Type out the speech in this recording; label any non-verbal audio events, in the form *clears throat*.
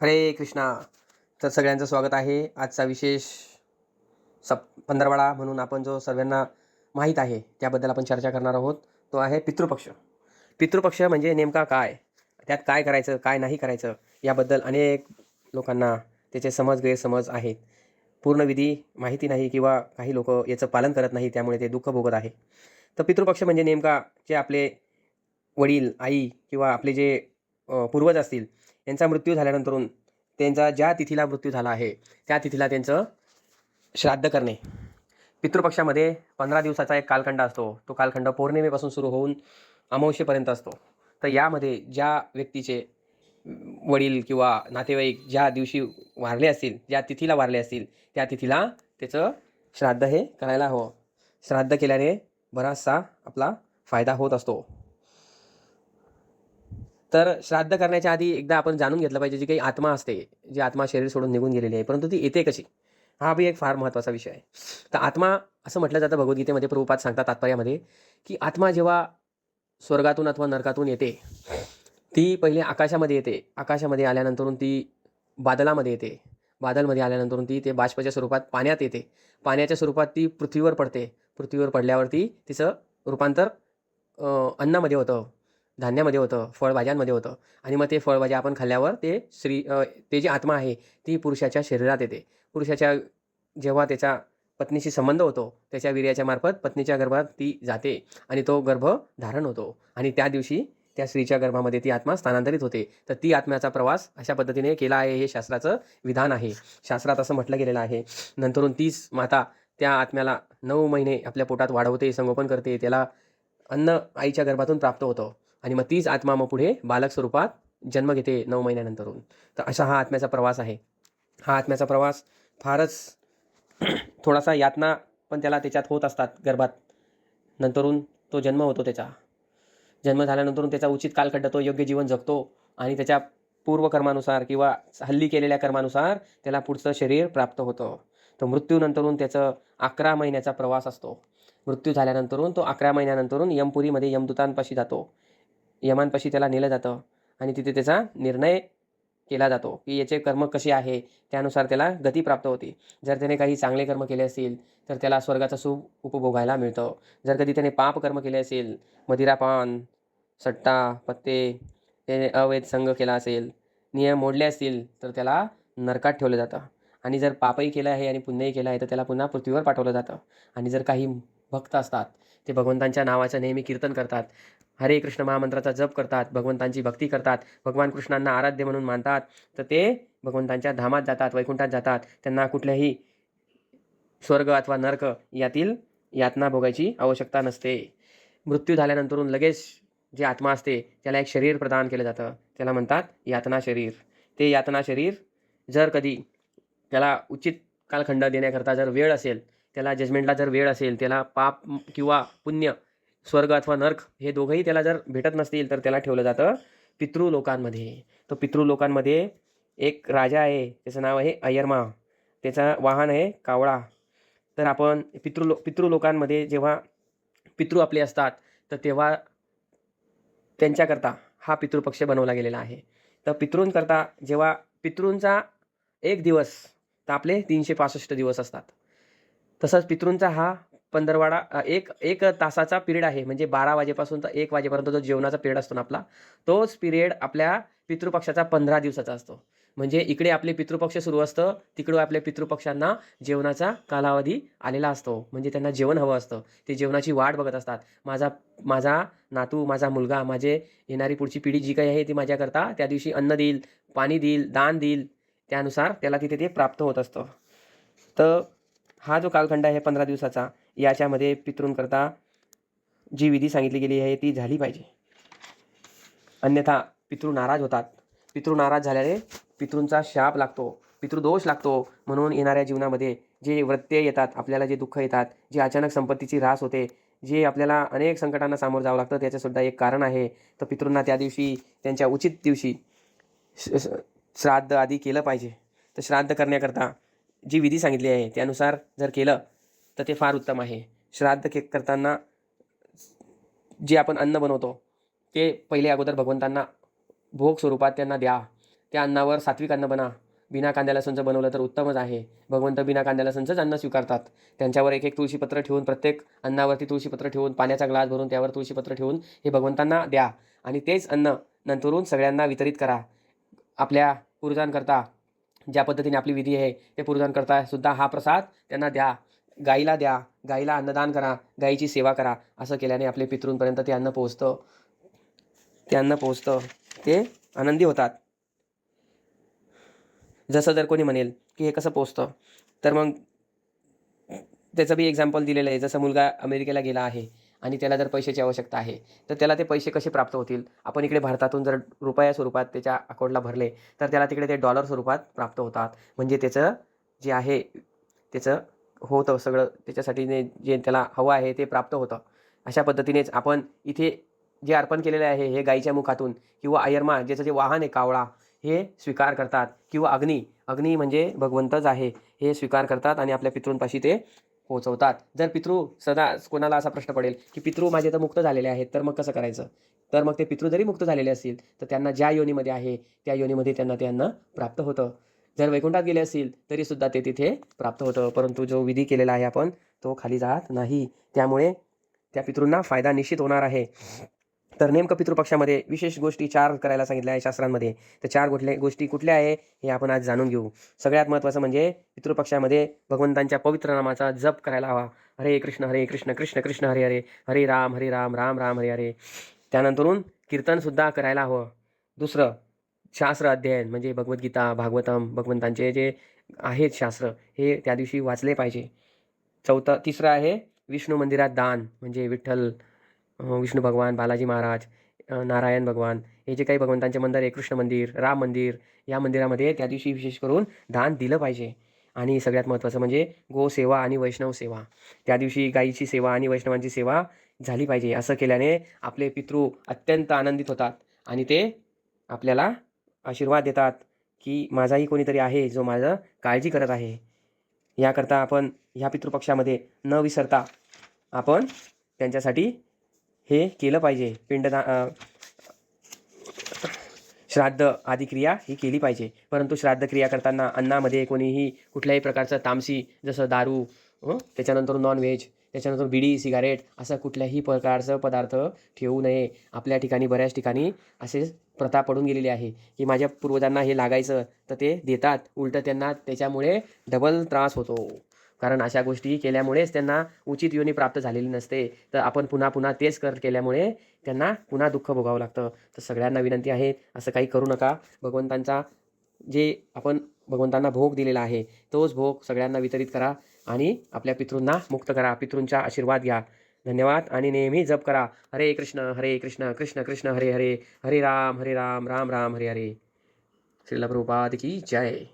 हरे कृष्णा. तर सगळ्यांचं स्वागत आहे. आजचा विशेष सप पंधरवाडा म्हणून आपण जो सर्वांना माहीत आहे त्याबद्दल आपण चर्चा करणार आहोत. तो आहे पितृपक्ष. पितृपक्ष म्हणजे नेमका काय? त्यात काय करायचं काय नाही करायचं याबद्दल अनेक लोकांना त्याचे समज गैरसमज आहेत. पूर्ण विधी माहिती नाही किंवा काही लोक याचं पालन करत नाही त्यामुळे ते दुःख भोगत आहे. तर पितृपक्ष म्हणजे नेमका जे आपले वडील आई किंवा आपले जे पूर्वज असतील यांचा मृत्यू झाल्यानंतरून त्यांचा ज्या तिथीला मृत्यू झाला आहे त्या तिथीला त्यांचं श्राद्ध करणे. पितृपक्षामध्ये पंधरा दिवसाचा एक कालखंड असतो. तो कालखंड पौर्णिमेपासून सुरू होऊन अमावशेपर्यंत असतो. तर यामध्ये ज्या व्यक्तीचे वडील किंवा नातेवाईक ज्या दिवशी वारले असतील ज्या तिथीला वारले असतील त्या तिथीला त्याचं श्राद्ध हे करायला हवं. श्राद्ध केल्याने बराचसा आपला फायदा होत असतो. तर श्राद्ध करण्याच्या आधी एकदा आपण जाणून घेतलं पाहिजे जी काही आत्मा असते जी आत्मा शरीर सोडून निघून गेलेली आहे परंतु ती येते कशी? हा बी एक फार महत्त्वाचा विषय आहे. तर आत्मा असं म्हटलं जातं भगवद्गीतेमध्ये प्रभुपात सांगतात तात्पर्यामध्ये की आत्मा जेव्हा स्वर्गातून अथवा नरकातून येते ती पहिले आकाशामध्ये येते. आकाशामध्ये आल्यानंतरून ती बादलामध्ये येते. बादलमध्ये आल्यानंतरून ती ते बाष्पाच्या स्वरूपात पाण्यात येते. पाण्याच्या स्वरूपात ती पृथ्वीवर पडते. पृथ्वीवर पडल्यावरती तिचं रूपांतर अन्नामध्ये होतं. धान्यामध्ये होतं फळभाज्यांमध्ये होतं. आणि मग ते फळभाज्या आपण खाल्ल्यावर ते श्री ते जी आत्मा आहे ती पुरुषाच्या शरीरात येते. पुरुषाच्या जेव्हा त्याच्या पत्नीशी संबंध होतो त्याच्या वीर्याच्या मार्फत पत्नीच्या गर्भात ती जाते आणि तो गर्भ धारण होतो. आणि त्या दिवशी त्या स्त्रीच्या गर्भामध्ये ती आत्मा स्थानांतरित होते. तर ती आत्म्याचा प्रवास अशा पद्धतीने केला आहे हे शास्त्राचं विधान आहे. शास्त्रात असं म्हटलं गेलेलं आहे. नंतरून तीच माता त्या आत्म्याला नऊ महिने आपल्या पोटात वाढवते संगोपन करते. त्याला अन्न आईच्या गर्भातून प्राप्त होतं. आणि मग तीच आत्मा मग पुढे बालक स्वरूपात जन्म घेते नऊ महिन्यानंतरून. तर असा हा आत्म्याचा प्रवास आहे. हा आत्म्याचा प्रवास फारच *clears throat* थोडासा यातना पण त्याला त्याच्यात होत असतात गर्भात. नंतरून तो जन्म होतो त्याचा. जन्म झाल्यानंतरून त्याचा उचित कालखंड तो योग्य जीवन जगतो आणि त्याच्या पूर्वकर्मानुसार किंवा हल्ली केलेल्या कर्मानुसार त्याला पुढचं शरीर प्राप्त होतं. तर मृत्यूनंतरून त्याचं अकरा महिन्याचा प्रवास असतो. मृत्यू झाल्यानंतरून तो अकरा महिन्यानंतरून यमपुरीमध्ये यमदूतांपाशी जातो. यमांपाशी त्याला नेलं जातं आणि तिथे त्याचा निर्णय केला जातो की याचे कर्म कसे आहे त्यानुसार त्याला गती प्राप्त होते. जर त्याने काही चांगले कर्म केले असतील तर त्याला स्वर्गाचा सुख उपभोगायला मिळतं. जर कधी त्याने पाप कर्म केले असेल मदिरापान सट्टा पत्ते त्याने अवैध संघ केला असेल नियम मोडले असतील तर त्याला नरकात ठेवलं जातं. आणि जर पापही केलं आहे आणि पुण्यही केलं आहे तर त्याला पुन्हा पृथ्वीवर पाठवलं जातं. आणि जर काही भक्त असतात ते भगवंतांच्या नावाचं नेहमी कीर्तन करतात हरे कृष्ण महामंत्राचा जप करतात भगवंतांची भक्ती करतात भगवान कृष्णांना आराध्य म्हणून मानतात तर ते भगवंतांच्या धामात जातात वैकुंठात जातात. त्यांना कुठल्याही स्वर्ग अथवा नर्क यातील यातना भोगायची आवश्यकता नसते. मृत्यू झाल्यानंतरून लगेच जे आत्मा असते त्याला एक शरीर प्रदान केलं जातं. त्याला म्हणतात यातना शरीर. ते यातना शरीर जर कधी त्याला उचित कालखंड देण्याकरता जर वेळ असेल त्याला जजमेंटला जर वेळ असेल त्याला पाप किंवा पुण्य स्वर्ग अथवा नर्क हे दोघंही त्याला जर भेटत नसतील तर त्याला ठेवलं जातं पितृलोकांमध्ये. पितृ पितृलोकांमध्ये एक राजा आहे त्याचं नाव आहे अयर्मा त्याचा वाहन आहे कावळा. तर आपण पितृलो पितृलोकांमध्ये जेव्हा पितृ आपले असतात तर तेव्हा त्यांच्याकरता हा पितृपक्ष बनवला गेलेला आहे. तर पितृंकरता जेव्हा पितृंचा एक दिवस तर आपले तीनशे पासष्ट दिवस असतात. तसंच पितृंचा हा पंधरवाडा एक एक तासाचा पिरियड आहे. म्हणजे बारा वाजेपासून तर एक वाजेपर्यंत जो जेवणाचा पिरियड असतो ना आपला तोच पिरियड आपल्या पितृपक्षाचा पंधरा दिवसाचा असतो. म्हणजे इकडे आपले पितृपक्ष सुरू असतं तिकडं आपल्या पितृपक्षांना जेवणाचा कालावधी आलेला असतो. म्हणजे त्यांना जेवण हवं असतं. ते जेवणाची वाट बघत असतात. माझा माझा नातू माझा मुलगा माझे येणारी पुढची पिढी जी काही आहे ती माझ्याकरता त्या दिवशी अन्न देईल पाणी देईल दान देईल त्यानुसार त्याला तिथे ते प्राप्त होत असतं. तर हा जो कालखंड आहे पंधरा दिवसाचा याच्यामध्ये पितृंकरता जी विधी सांगितली गेली आहे ती झाली पाहिजे. अन्यथा पितृ नाराज होतात. पितृ नाराज झाल्याने पितृंचा शाप लागतो पितृदोष लागतो. म्हणून येणाऱ्या जीवनामध्ये जे वृत्ते येतात आपल्याला जे दुःख येतात जे अचानक संपत्तीची ऱ्हास होते जे आपल्याला अनेक संकटांना सामोरं जावं लागतं त्याचंसुद्धा एक कारण आहे. तर पितृंना त्या दिवशी त्यांच्या उचित दिवशी श- श्राद्ध आधी केलं पाहिजे. तर श्राद्ध करण्याकरता जी विधी सांगितली आहे त्यानुसार जर केलं तर ते फार उत्तम आहे. श्राद्ध के करताना जे आपण अन्न बनवतो ते पहिले अगोदर भगवंतांना भोग स्वरूपात त्यांना द्या. त्या अन्नावर सात्विक अन्न बना. बिना कांद्याला संच बनवलं तर उत्तमच आहे. भगवंत बिना कांद्याला संचच अन्न स्वीकारतात. त्यांच्यावर एक एक तुळशीपत्र ठेवून प्रत्येक अन्नावरती तुळशीपत्र ठेवून पाण्याचा ग्लास भरून त्यावर तुळशीपत्र ठेवून हे भगवंतांना द्या. आणि तेच अन्न नंतरून सगळ्यांना वितरित करा. आपल्या पूर्जांकरता ज्या पद्धतीने आपली विधी आहे ते पूर्जांकरता सुद्धा हा प्रसाद त्यांना द्या. गाईला द्या गाईला अन्नदान करा गाईची सेवा करा असं केल्याने आपले पितृंपर्यंत ते अन्न पोहोचतं. ते अन्न पोहोचतं. ते आनंदी होतात. जसं जर कोणी म्हणेल की हे कसं पोचतं तर मग त्याचं बी एक्झाम्पल दिलेलं आहे. जसं मुलगा अमेरिकेला गेला आहे आणि त्याला जर पैशाची आवश्यकता आहे तर त्याला ते पैसे कसे प्राप्त होतील? आपण इकडे भारतातून जर रुपया स्वरूपात त्याच्या अकाउंटला भरले तर त्याला तिकडे ते डॉलर स्वरूपात प्राप्त होतात. म्हणजे त्याचं जे आहे त्याचं होतं सगळं त्याच्यासाठी जे त्याला हवं आहे ते प्राप्त होतं. अशा पद्धतीनेच आपण इथे जे अर्पण केलेले आहे हे गाईच्या मुखातून किंवा आयर्मा ज्याचं जे वाहन आहे कावळा हे स्वीकार करतात. किंवा अग्नी अग्नी म्हणजे भगवंतच आहे हे स्वीकार करतात आणि आपल्या पितृंपाशी ते पोहोचवतात जर पितृ सदा कोणाला असा प्रश्न पडेल की पितृ माझे तर मुक्त झालेले आहेत तर मग कसं करायचं? तर मग ते पितृ जरी मुक्त झालेले असतील तर त्यांना ज्या योनीमध्ये आहे त्या योनीमध्ये त्यांना त्यांना प्राप्त होतं. जर वैकुंठात गेले असतील तरी सुद्धा ते तिथे प्राप्त होतं. परंतु जो विधी केलेला आहे आपण तो खाली जात नाही. त्यामुळे त्या पितृंना फायदा निश्चित होणार आहे. तर नेमकं पितृपक्षामध्ये विशेष गोष्टी चार करायला सांगितल्या आहे शास्त्रांमध्ये. तर चार कुठल्या गोष्टी कुठल्या आहे हे आपण आज जाणून घेऊ. सगळ्यात महत्त्वाचं म्हणजे पितृपक्षामध्ये भगवंतांच्या पवित्र नामाचा जप करायला हवा. हरे कृष्ण हरे कृष्ण कृष्ण कृष्ण हरे हरे. हरे राम हरे राम राम राम हरे हरे. त्यानंतरून कीर्तनसुद्धा करायला हवं. दुसरं शास्त्र अध्ययन म्हणजे भगवद्गीता भागवतम भगवंतांचे जे आहेत शास्त्र हे त्या दिवशी वाचले पाहिजे. चौथं तिसरं आहे विष्णू मंदिरात दान म्हणजे विठ्ठल विष्णू भगवान बालाजी महाराज नारायण भगवान हे जे काही भगवंतांचे मंदिर आहे कृष्ण मंदिर राम मंदिर या मंदिरामध्ये त्या दिवशी विशेष करून दान दिलं पाहिजे. आणि सगळ्यात महत्त्वाचं म्हणजे गोसेवा आणि वैष्णव सेवा. त्या दिवशी गाईची सेवा आणि वैष्णवांची सेवा झाली पाहिजे. असं केल्याने आपले पितृ अत्यंत आनंदित होतात आणि ते आपल्याला आशीर्वाद देतात की माझाही कोणीतरी आहे जो माझं काळजी करत आहे. याकरता आपण ह्या पितृपक्षामध्ये न विसरता आपण त्यांच्यासाठी हे केलं पाहिजे. पिंडदा श्राद्ध आदी क्रिया ही केली पाहिजे. परंतु श्राद्ध क्रिया करताना अन्नामध्ये कोणीही कुठल्याही प्रकारचं तामसी जसं दारू त्याच्यानंतर नॉनव्हेज त्याच्यानंतर बिडी सिगारेट असं कुठल्याही प्रकारचं पदार्थ ठेवू नये. आपल्या ठिकाणी बऱ्याच ठिकाणी असे प्रथा पडून गेलेली आहे. की माझ्या पूर्वजांना हे लागायचं तर ते देतात. उलटं त्यांना त्याच्यामुळे डबल त्रास होतो. कारण अशा गोष्टी केल्यामुळेच त्यांना उचित योनी प्राप्त झालेली नसते. तर आपण पुन्हा पुन्हा तेच कर केल्यामुळे त्यांना पुन्हा दुःख भोगावं लागतं. तर सगळ्यांना विनंती आहे असं काही करू नका. भगवंतांचा जे आपण भगवंतांना भोग दिलेला आहे. तोच भोग सगळ्यांना वितरित करा आणि आपल्या पितृंना मुक्त करा. पितृंचा आशीर्वाद घ्या. धन्यवाद आणि नेहमी जप करा. हरे कृष्ण हरे कृष्ण कृष्ण कृष्ण हरे हरे. हरे राम हरे राम राम राम हरे हरे. श्रीला प्रभुपाद की जय.